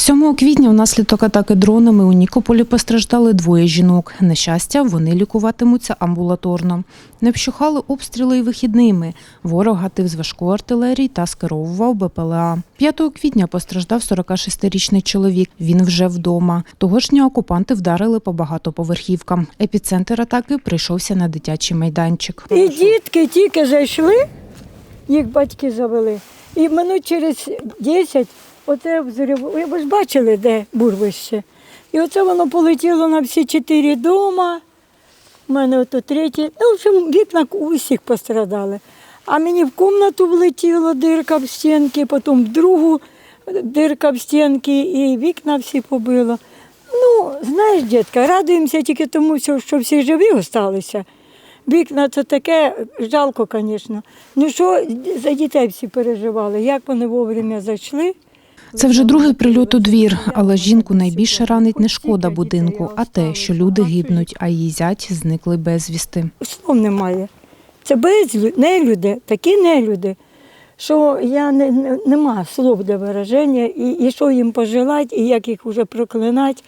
7 квітня внаслідок атаки дронами у Нікополі постраждали двоє жінок. На щастя, вони лікуватимуться амбулаторно. Не вщухали обстріли й вихідними. Ворог гатив з важкої артилерії та скеровував БПЛА. 5 квітня постраждав 46-річний чоловік. Він вже вдома. Того ж дня окупанти вдарили по багатоповерхівкам. Епіцентр атаки прийшовся на дитячий майданчик. І дітки тільки зайшли, їх батьки завели. І минут через 10 оце взрив. Ви ж бачили, де бурвище. І оце воно полетіло на всі чотири дома. У мене ото третє. Ну, в общем, вікна у всіх пострадали. А мені в кімнату влетіло дирка в стінки, потім в другу дирка в стінки, і вікна всі побило. Ну, знаєш, дітка, радуємося тільки тому, що всі живі залишилися. Вікна це таке жалко, звісно. Ну що за дітей всі переживали, як вони вовремя зайшли. Це вже другий прильот у двір, але жінку найбільше ранить не шкода будинку, а те, що люди гибнуть, а її зять зникли безвісти. Слов немає. Це безлю... нелюди, такі нелюди, що я не, не, нема слов для вираження, і, і що їм пожелати, і як їх вже проклинати.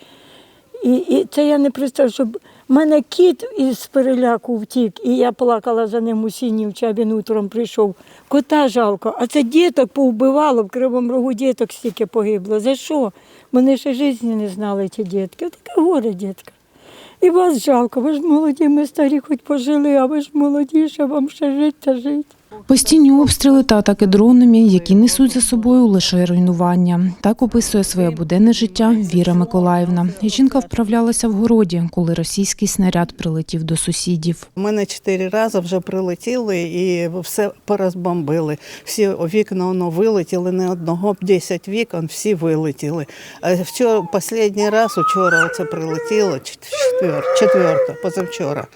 І, і це я не представляю, щоб в мене кіт із переляку втік, і я плакала за ним у сіні, а він утром прийшов. Кота жалко, а це діток повбивало, в Кривому Рогу діток стільки погибло. За що? Вони ще житті не знали, ті дітки. Таке горе, дітка. І вас жалко, ви ж молоді, ми старі хоч пожили, а ви ж молоді, ще вам ще жити та жити. Постійні обстріли та атаки дронами, які несуть за собою лише руйнування. Так описує своє буденне життя Віра Миколаївна. Жінка вправлялася в городі, коли російський снаряд прилетів до сусідів. У мене чотири рази вже прилетіли і все порозбомбили. Всі вікна воно вилетіли, не одного, 10 вікон, всі вилетіли. А вчора, останній раз, вчора оце прилетіло, четвер, четверте, позавчора.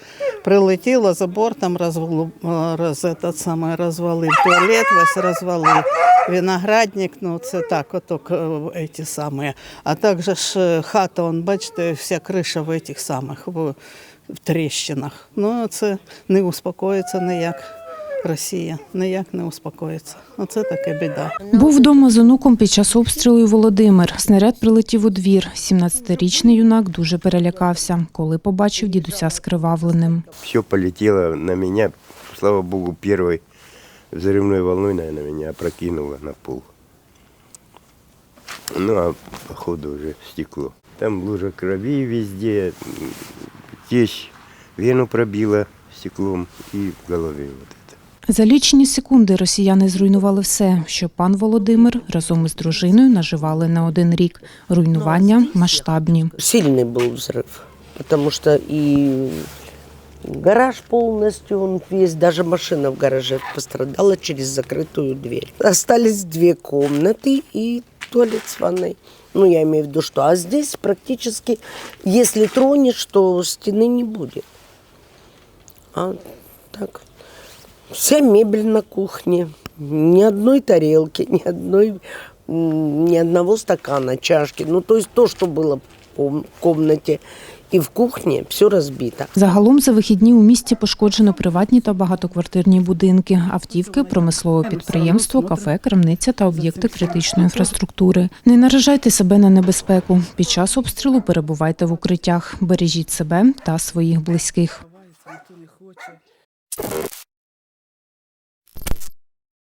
Прилетіло, забор там розвалив, роз, этот самий, розвалив, туалет весь розвалив, виноградник, ну це так, оток, е, ті самі. А також ж е, хата, он, бачите, вся криша в этих самих, в, в тріщинах. Ну, це не успокоїться ніяк. Росія ніяк не успокоїться. Оце така біда. Був вдома з онуком під час обстрілу і Володимир. Снаряд прилетів у двір. 17-річний юнак дуже перелякався, коли побачив дідуся скривавленим. Все полетело на меня. Слава богу, первой взрывной волной, наверное, меня опрокинуло на пол. Ну, а походу уже стекло. Там лужа крови везде, м, течь, вену пробила стеклом и в голове вот это. За лічені секунди росіяни зруйнували все, що пан Володимир разом із дружиною наживали на один рік. Руйнування масштабні. Сильный был взрыв, потому что и гараж полностью, он весь, даже машина в гараже пострадала через закрытую дверь. Остались две комнаты и туалет с ванной. Ну, я имею в виду, что... А здесь практически, если тронешь, то стены не будет. А так, вся мебель на кухне, ни одной тарелки, ни одной, ни одного стакана, чашки. Ну, то есть то, что было в ком- комнате и в кухні все розбито. Загалом за вихідні у місті пошкоджено приватні та багатоквартирні будинки, автівки, промислове підприємство, кафе, крамниця та об'єкти критичної інфраструктури. Не наражайте себе на небезпеку. Під час обстрілу перебувайте в укриттях, бережіть себе та своїх близьких.